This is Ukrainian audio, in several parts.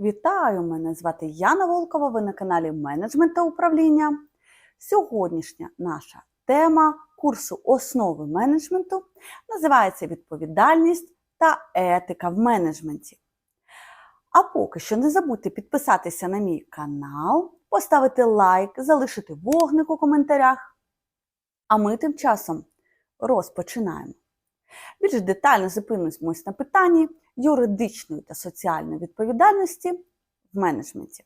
Вітаю! Мене звати Яна Волкова. Ви на каналі Менеджмент та управління. Сьогоднішня наша тема курсу основи менеджменту називається відповідальність та етика в менеджменті. А поки що не забудьте підписатися на мій канал, поставити лайк, залишити вогник у коментарях. А ми тим часом розпочинаємо. Більш детально зупинимось на питанні юридичної та соціальної відповідальності в менеджменті.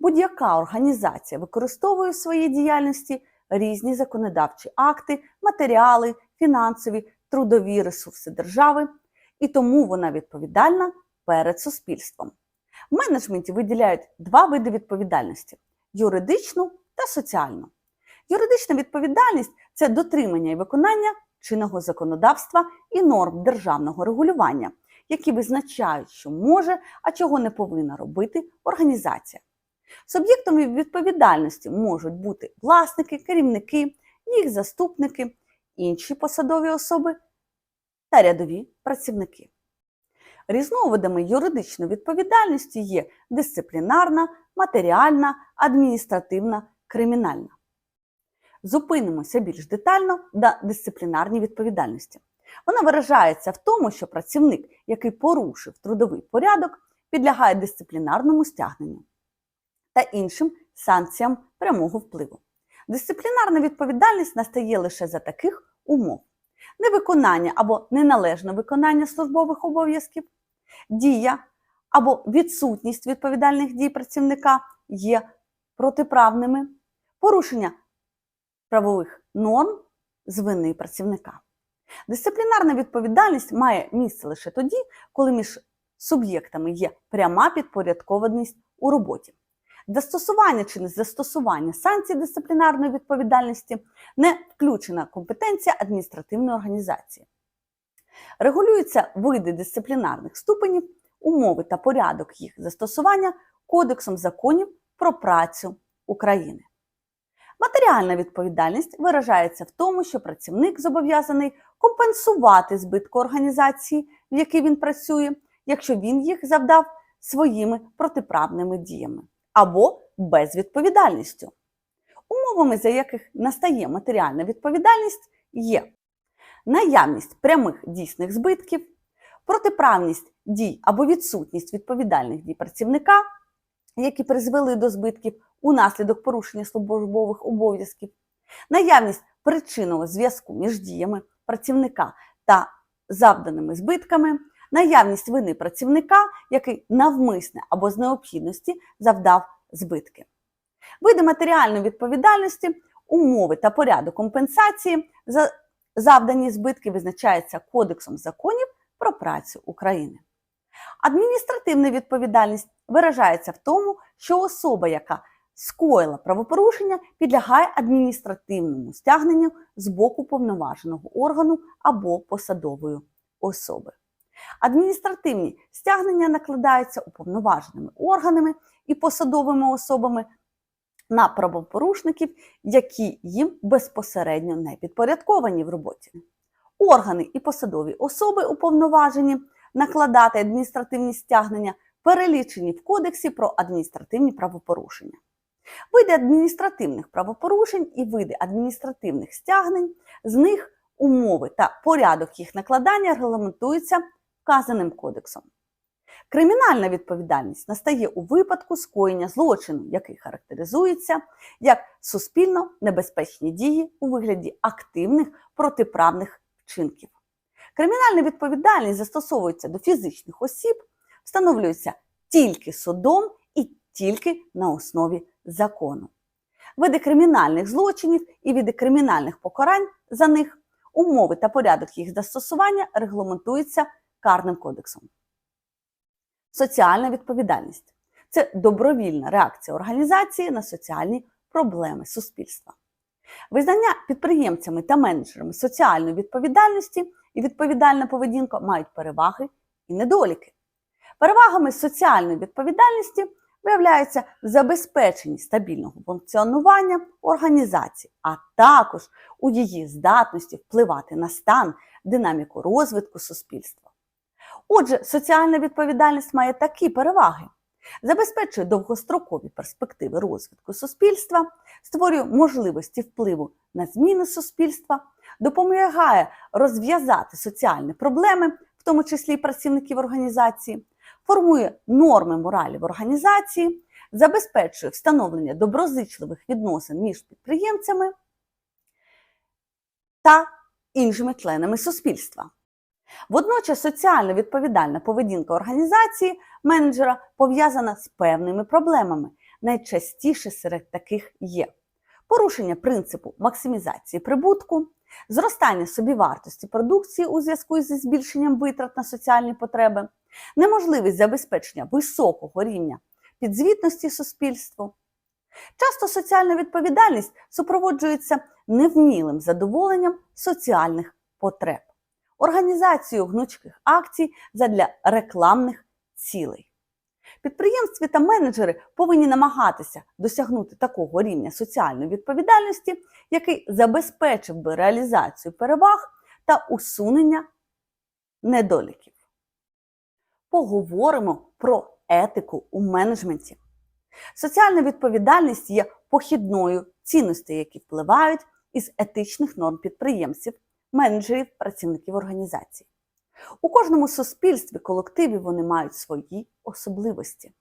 Будь-яка організація використовує в своїй діяльності різні законодавчі акти, матеріали, фінансові, трудові ресурси держави, і тому вона відповідальна перед суспільством. В менеджменті виділяють два види відповідальності юридичну та соціальну. Юридична відповідальність це дотримання і виконання чинного законодавства і норм державного регулювання, які визначають, що може, а чого не повинна робити організація. Суб'єктами відповідальності можуть бути власники, керівники, їх заступники, інші посадові особи та рядові працівники. Різновидами юридичної відповідальності є дисциплінарна, матеріальна, адміністративна, кримінальна. Зупинимося більш детально на дисциплінарній відповідальності. Вона виражається в тому, що працівник, який порушив трудовий порядок, підлягає дисциплінарному стягненню та іншим санкціям прямого впливу. Дисциплінарна відповідальність настає лише за таких умов: невиконання або неналежне виконання службових обов'язків, дія або відсутність відповідальних дій працівника є протиправними, порушення правових норм з вини працівника. Дисциплінарна відповідальність має місце лише тоді, коли між суб'єктами є пряма підпорядкованість у роботі. Застосування чи незастосування санкцій дисциплінарної відповідальності не включена компетенція адміністративної організації. Регулюються види дисциплінарних ступенів, умови та порядок їх застосування Кодексом законів про працю України. Матеріальна відповідальність виражається в тому, що працівник зобов'язаний компенсувати збитку організації, в якій він працює, якщо він їх завдав своїми протиправними діями або безвідповідальністю. Умовами, за яких настає матеріальна відповідальність, є наявність прямих дійсних збитків, протиправність дій або відсутність відповідальних дій працівника, які призвели до збитків унаслідок порушення службових обов'язків, наявність причинного зв'язку між діями працівника та завданими збитками, наявність вини працівника, який навмисне або з необхідності завдав збитки. Види матеріальної відповідальності, умови та порядок компенсації за завдані збитки визначаються Кодексом законів про працю України. Адміністративна відповідальність виражається в тому, що особа, яка скоїла правопорушення, підлягає адміністративному стягненню з боку повноваженого органу або посадової особи. Адміністративні стягнення накладаються уповноваженими органами і посадовими особами на правопорушників, які їм безпосередньо не підпорядковані в роботі. Органи і посадові особи уповноважені накладати адміністративні стягнення перелічені в Кодексі про адміністративні правопорушення. Види адміністративних правопорушень і види адміністративних стягнень, з них умови та порядок їх накладання регламентуються вказаним кодексом. Кримінальна відповідальність настає у випадку скоєння злочину, який характеризується як суспільно небезпечні дії у вигляді активних протиправних вчинків. Кримінальна відповідальність застосовується до фізичних осіб, встановлюється тільки судом і тільки на основі закону. Види кримінальних злочинів і види кримінальних покарань за них, умови та порядок їх застосування регламентуються Карним кодексом. Соціальна відповідальність це добровільна реакція організації на соціальні проблеми суспільства. Визнання підприємцями та менеджерами соціальної відповідальності і відповідальна поведінка мають переваги і недоліки. Перевагами соціальної відповідальності виявляється забезпечення стабільного функціонування організації, а також у її здатності впливати на стан, динаміку розвитку суспільства. Отже, соціальна відповідальність має такі переваги: забезпечує довгострокові перспективи розвитку суспільства, створює можливості впливу на зміни суспільства, допомагає розв'язати соціальні проблеми, в тому числі і працівників організації, формує норми моралі в організації, забезпечує встановлення доброзичливих відносин між підприємцями та іншими членами суспільства. Водночас соціально відповідальна поведінка організації менеджера пов'язана з певними проблемами. Найчастіше серед таких є порушення принципу максимізації прибутку, зростання собівартості продукції у зв'язку зі збільшенням витрат на соціальні потреби, неможливість забезпечення високого рівня підзвітності суспільству. Часто соціальна відповідальність супроводжується невмілим задоволенням соціальних потреб, організацією гнучких акцій задля рекламних цілей. Підприємстві та менеджери повинні намагатися досягнути такого рівня соціальної відповідальності, який забезпечив би реалізацію переваг та усунення недоліків. Поговоримо про етику у менеджменті. Соціальна відповідальність є похідною цінностей, які впливають із етичних норм підприємців, менеджерів, працівників організацій. У кожному суспільстві, колективі вони мають свої особливості.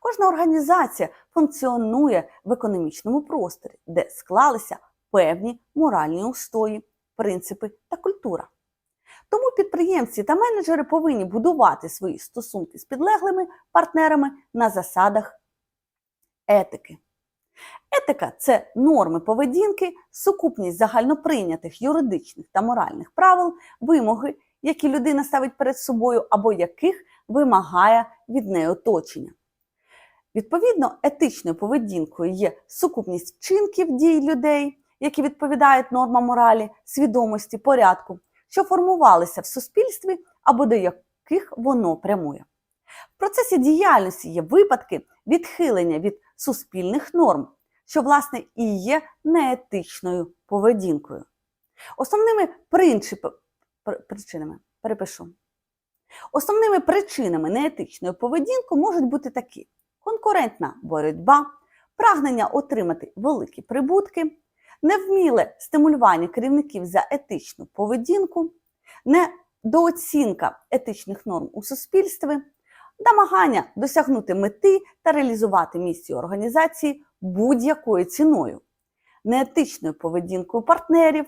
Кожна організація функціонує в економічному просторі, де склалися певні моральні устої, принципи та культура. Тому підприємці та менеджери повинні будувати свої стосунки з підлеглими партнерами на засадах етики. Етика це норми поведінки, сукупність загальноприйнятих юридичних та моральних правил, вимоги, які людина ставить перед собою або яких вимагає від неї оточення. Відповідно, етичною поведінкою є сукупність вчинків дій людей, які відповідають нормам моралі, свідомості, порядку, що формувалися в суспільстві або до яких воно прямує. В процесі діяльності є випадки відхилення від суспільних норм, що, власне, і є неетичною поведінкою. Основними принципи, причинами, перепишу. Основними причинами неетичної поведінки можуть бути такі: конкурентна боротьба, прагнення отримати великі прибутки, невміле стимулювання керівників за етичну поведінку, недооцінка етичних норм у суспільстві, намагання досягнути мети та реалізувати місію організації будь-якою ціною, неетичною поведінкою партнерів,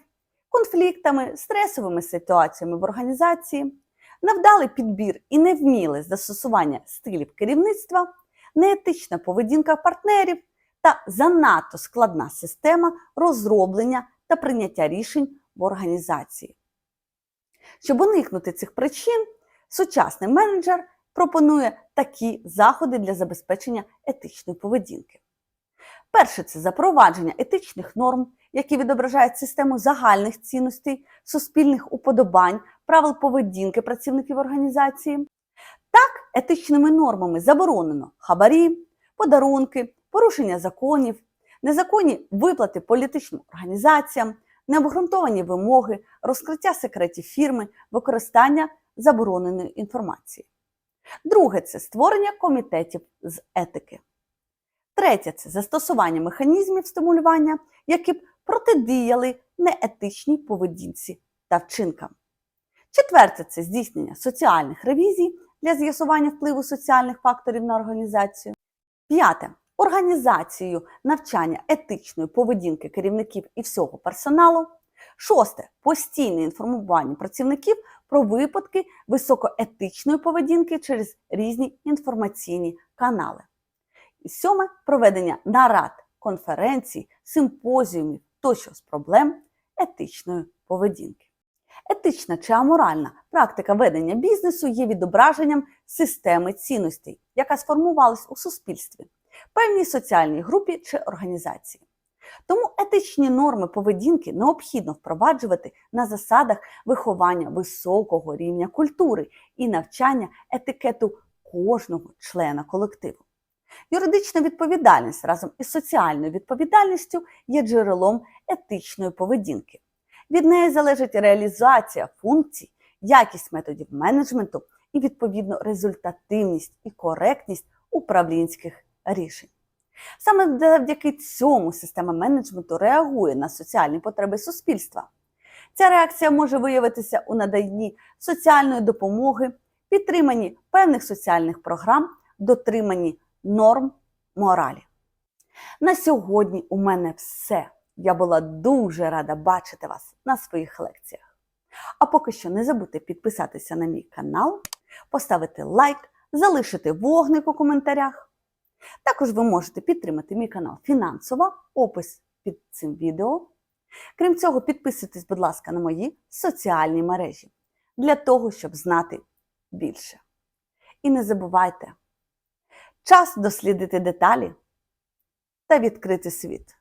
конфліктами, стресовими ситуаціями в організації, невдалий підбір і невміле застосування стилів керівництва, неетична поведінка партнерів та занадто складна система розроблення та прийняття рішень в організації. Щоб уникнути цих причин, сучасний менеджер пропонує такі заходи для забезпечення етичної поведінки. Перше це запровадження етичних норм, які відображають систему загальних цінностей, суспільних уподобань, правил поведінки працівників організації. Так, етичними нормами заборонено хабарі, подарунки, порушення законів, незаконні виплати політичним організаціям, необґрунтовані вимоги, розкриття секретів фірми, використання забороненої інформації. Друге це створення комітетів з етики. Третє це застосування механізмів стимулювання, які б протидіяли неетичній поведінці та вчинкам. Четверте це здійснення соціальних ревізій для з'ясування впливу соціальних факторів на організацію. П'яте організацією навчання етичної поведінки керівників і всього персоналу. Шосте постійне інформування працівників про випадки високоетичної поведінки через різні інформаційні канали. Сьоме проведення нарад, конференцій, симпозіумів тощо з проблем етичної поведінки. Етична чи аморальна практика ведення бізнесу є відображенням системи цінностей, яка сформувалась у суспільстві, певній соціальній групі чи організації. Тому етичні норми поведінки необхідно впроваджувати на засадах виховання високого рівня культури і навчання етикету кожного члена колективу. Юридична відповідальність разом із соціальною відповідальністю є джерелом етичної поведінки. Від неї залежить реалізація функцій, якість методів менеджменту і, відповідно, результативність і коректність управлінських рішень. Саме завдяки цьому система менеджменту реагує на соціальні потреби суспільства. Ця реакція може виявитися у наданні соціальної допомоги, підтриманні певних соціальних програм, дотриманні норм моралі. На сьогодні у мене все. Я була дуже рада бачити вас на своїх лекціях. А поки що не забудьте підписатися на мій канал, поставити лайк, залишити вогник у коментарях. Також ви можете підтримати мій канал фінансово, опис під цим відео. Крім цього, підписуйтесь, будь ласка, на мої соціальні мережі для того, щоб знати більше. І не забувайте, час дослідити деталі та відкрити світ.